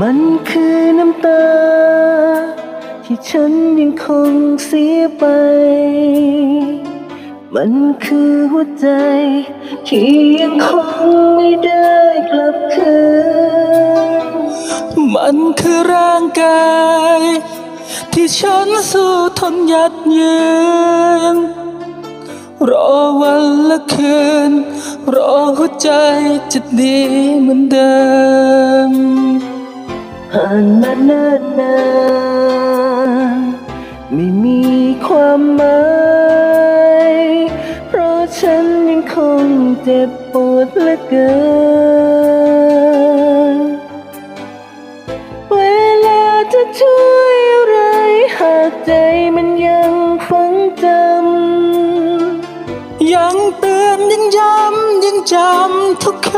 มันคือน้ำตา ที่ฉันยังคงเสียไป มันคือหัวใจ ที่ยังคงไม่ได้กลับคืน มันคือร่างกาย ที่ฉันสู้ทนยัดเยืนรอวันละคืน รอหัวใจจะดีเหมือนเดิม ผ่านมาเนิ่นนานไม่มีความหมายเพราะฉันยังคงเจ็บปวดเหลือเกิน เวลาจะช่วยอะไรหากใจมันยังฝังจำ ยังเตือนยังย้ำยังจำทุกค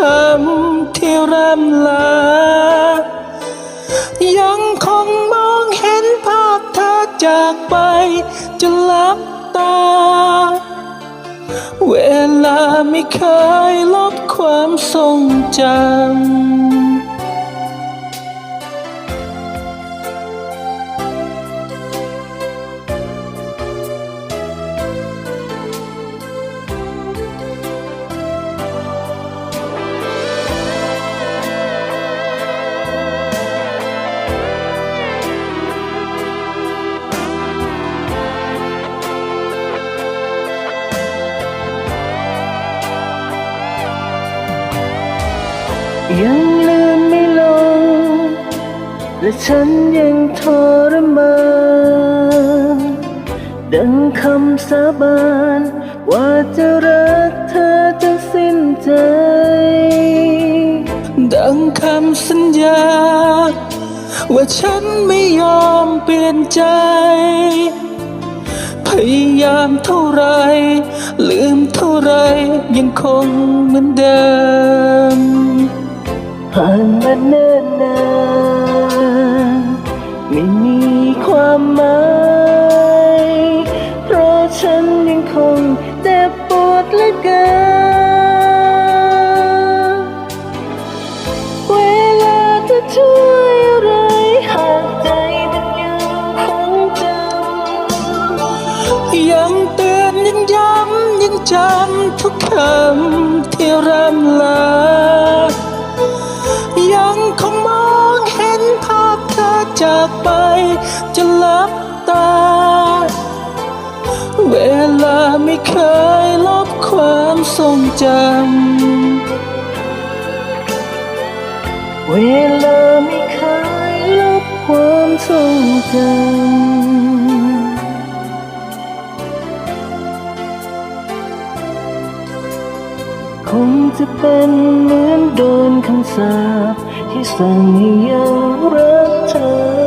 ำที่ร่ำลา จากไปจะลับตา เวลาไม่เคยลบความทรงจำ ยังลืมไม่ลง และฉันยังทรมานดังคำสาบาน ว่าจะรักเธอจนสิ้นใจ ดังคำสัญญา ว่าฉันไม่ยอมเปลี่ยนใจ พยายามเท่าไร ลืมเท่าไรยังคงเหมือนเดิม มาเนิ่นนานไม่มีความหมายเพราะฉันยังคงเจ็บปวดเหลือเกินเวลาจะช่วยอะไรหากใจมันยังคงจำยังเตือนยังย้ำยังจำทุกคำที่รำลา เคยลบความทรงจำ เวลาไม่เคยลบความทรงจำคงจะเป็นเหมือนโดนคำสาปที่สั่งให้ยังรักเธอ